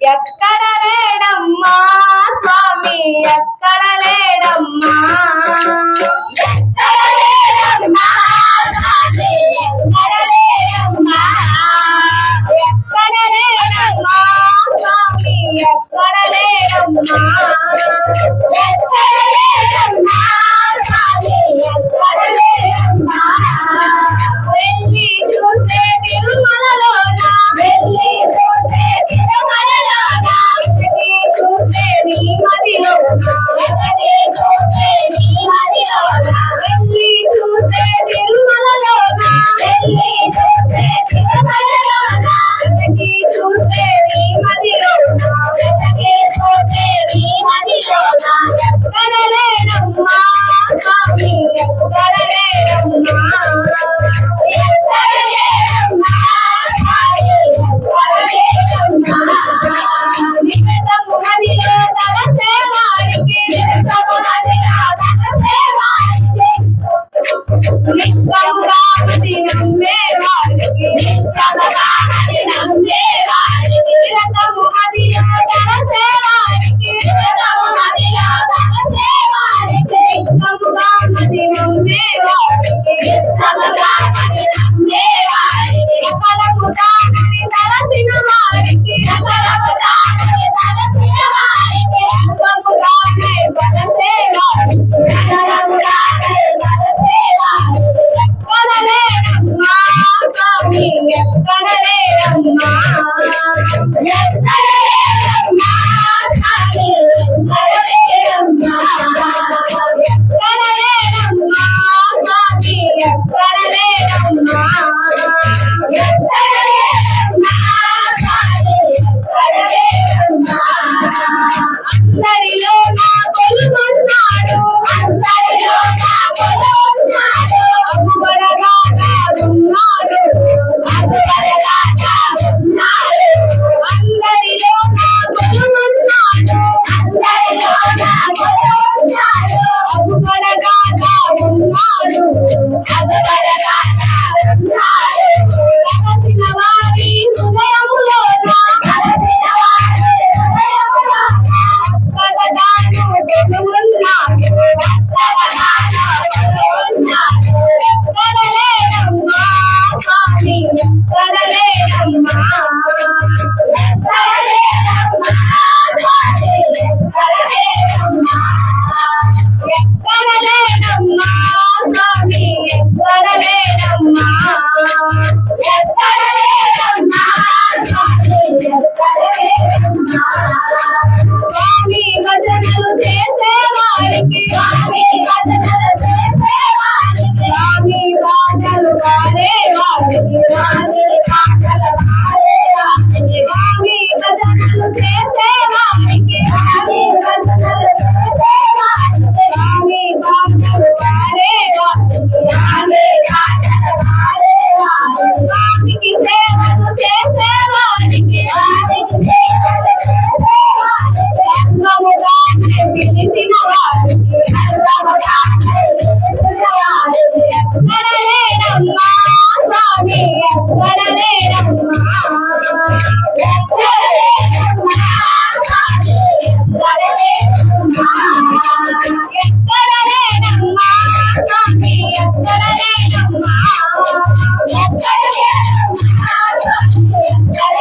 ఎక్కడ లేడమ్మా స్వామి ఎక్కడ లేడమ్మా ఎక్కడ లేడమ్మా Amen. Thank you.